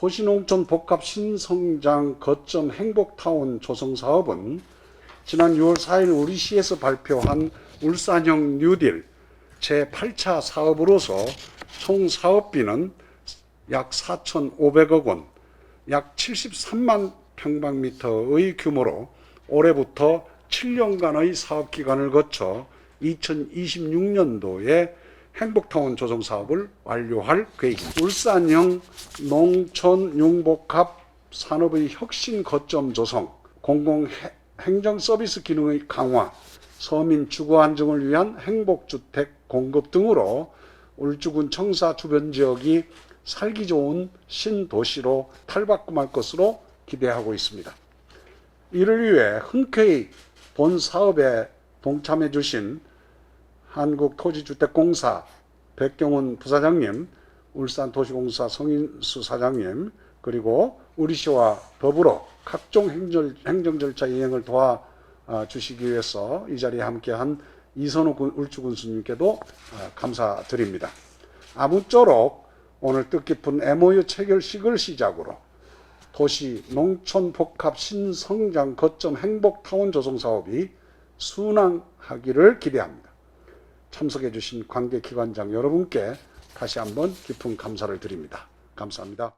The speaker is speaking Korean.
도시농촌 복합 신성장 거점 행복타운 조성 사업은 지난 6월 4일 우리 시에서 발표한 울산형 뉴딜 제8차 사업으로서 총 사업비는 약 4,500억 원, 약 73만 평방미터의 규모로 올해부터 7년간의 사업 기간을 거쳐 2026년도에 행복타운 조성 사업을 완료할 계획입니다. 울산형 농촌 융복합 산업의 혁신 거점 조성, 공공 해- 행정 서비스 기능의 강화, 서민 주거 안정을 위한 행복주택 공급 등으로 울주군 청사 주변 지역이 살기 좋은 신도시로 탈바꿈할 것으로 기대하고 있습니다. 이를 위해 흔쾌히 본 사업에 동참해 주신 한국토지주택공사 백경훈 부사장님, 울산도시공사 성인수 사장님, 그리고 우리 시와 더불어 각종 행정, 절차 이행을 도와 아, 주시기 위해서 이 자리에 함께한 이선호 군- 울주군수님께도 아, 감사드립니다. 아무쪼록 오늘 뜻깊은 MOU 체결식을 시작으로 도시 농촌 복합 신성장 거점 행복타운 조성 사업이 순항하기를 기대합니다. 참석해 주신 관계기관장 여러분께 다시 한번 깊은 감사를 드립니다. 감사합니다.